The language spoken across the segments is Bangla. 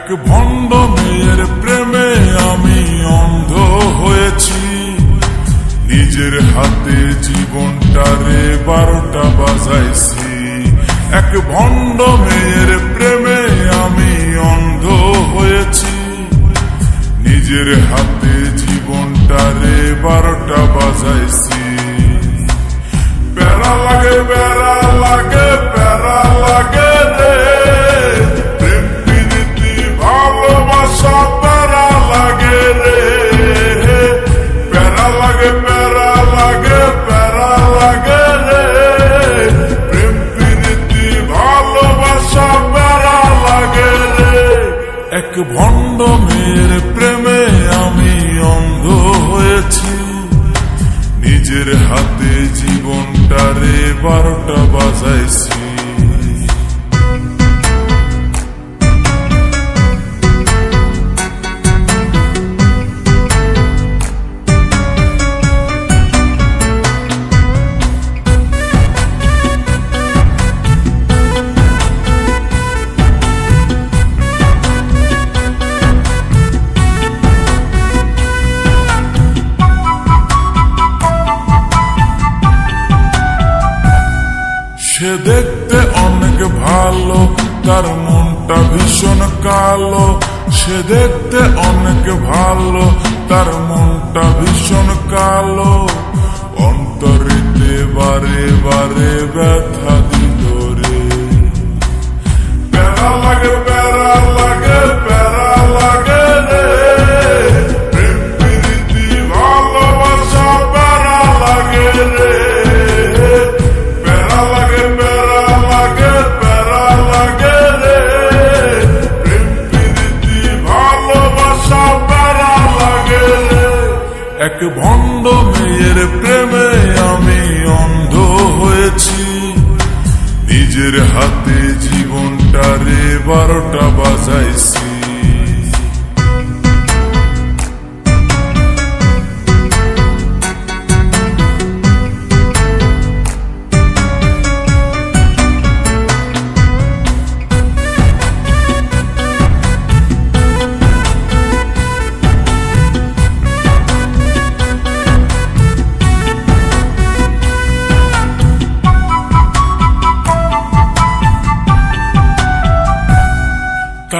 এক ভণ্ড মেয়ের প্রেমে আমি অন্ধ হয়েছি। নিজের হাতে জীবনটা রে বারোটা বাজাইছি। এক ভণ্ড মেয়ের প্রেমে আমি অন্ধ হয়েছি। নিজের হাতে জীবনটা রে বারোটা বাজাইছি। প্যারা লাগে ভণ্ড মেয়ের প্রেমে আমি অন্ধ হয়েছি। নিজের হাতে জীবনটারে বারোটা বাজাইছি। সে দেখতে অনেক ভালো, তার মনটা ভীষণ কালো। সে দেখতে অনেক ভালো, তার মনটা ভীষণ কালো। অন্তরিতে বারে বারে ব্যথা দিল রে। লাগে এক ভণ্ড মেয়ের প্রেমে আমি অন্ধ হয়েছি। নিজের হাতে জীবনটারে বারোটা বাজাইছি।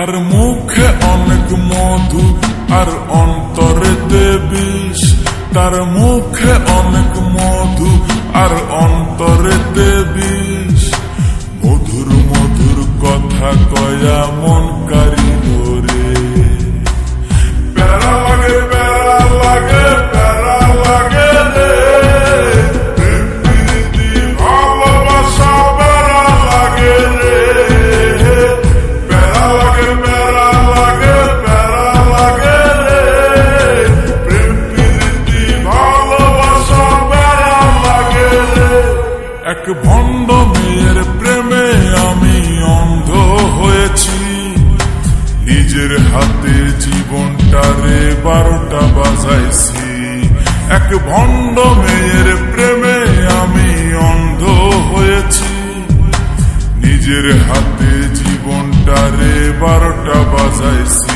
তার মুখে অনেক মধু আর অন্তরেতে বিষ তার মুখে অনেক মধু আর অন্তরেতে বিষ মধুর মধুর কথা কয়া মন নিজের হাতে জীবনটা রে বারোটা বাজাইছি। এক ভণ্ড মেয়ের প্রেমে আমি অন্ধ হয়েছি। নিজের হাতে জীবনটা রে বারোটা বাজাইছি।